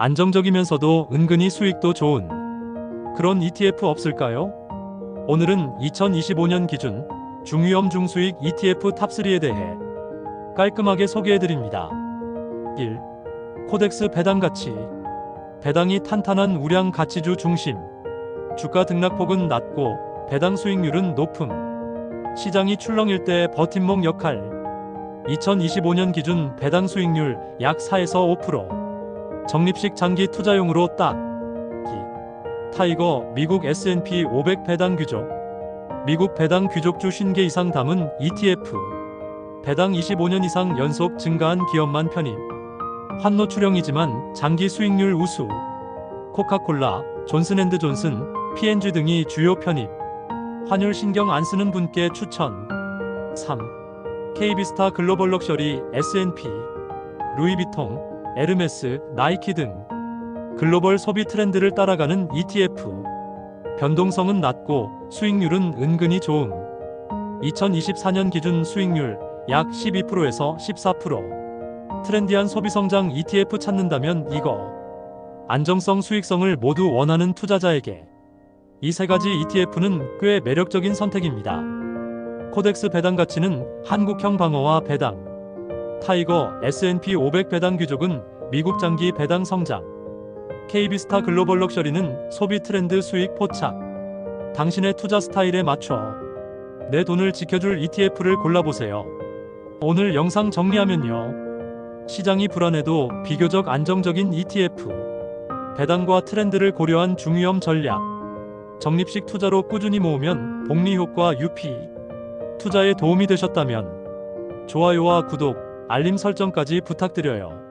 안정적이면서도 은근히 수익도 좋은 그런 ETF 없을까요? 오늘은 2025년 기준 중위험 중수익 ETF 탑3에 대해 깔끔하게 소개해드립니다. 1. 코덱스 배당 가치 배당이 탄탄한 우량 가치주 중심 주가 등락폭은 낮고 배당 수익률은 높음 시장이 출렁일 때 버팀목 역할 2025년 기준 배당 수익률 약 4에서 5% 적립식 장기 투자용으로 딱. 기. 타이거 미국 S&P 500 배당 귀족 미국 배당 귀족주 50개 이상 담은 ETF 배당 25년 이상 연속 증가한 기업만 편입. 환노 출형이지만 장기 수익률 우수. 코카콜라, 존슨앤드존슨, P&G 등이 주요 편입. 환율 신경 안 쓰는 분께 추천. 3. KB스타 글로벌 럭셔리 S&P. 루이비통, 에르메스, 나이키 등 글로벌 소비 트렌드를 따라가는 ETF 변동성은 낮고 수익률은 은근히 좋음. 2024년 기준 수익률 약 12%에서 14% 트렌디한 소비 성장 ETF 찾는다면 이거. 안정성 수익성을 모두 원하는 투자자에게. 이 세 가지 ETF는 꽤 매력적인 선택입니다. 코덱스 배당 가치는 한국형 방어와 배당 타이거 S&P 500 배당 귀족은 미국 장기 배당 성장. KB스타 글로벌 럭셔리는 소비 트렌드 수익 포착. 당신의 투자 스타일에 맞춰 내 돈을 지켜줄 ETF를 골라보세요. 오늘 영상 정리하면요. 시장이 불안해도 비교적 안정적인 ETF 배당과 트렌드를 고려한 중위험 전략. 적립식 투자로 꾸준히 모으면 복리 효과 UP 투자에 도움이 되셨다면 좋아요와 구독, 알림 설정까지 부탁드려요.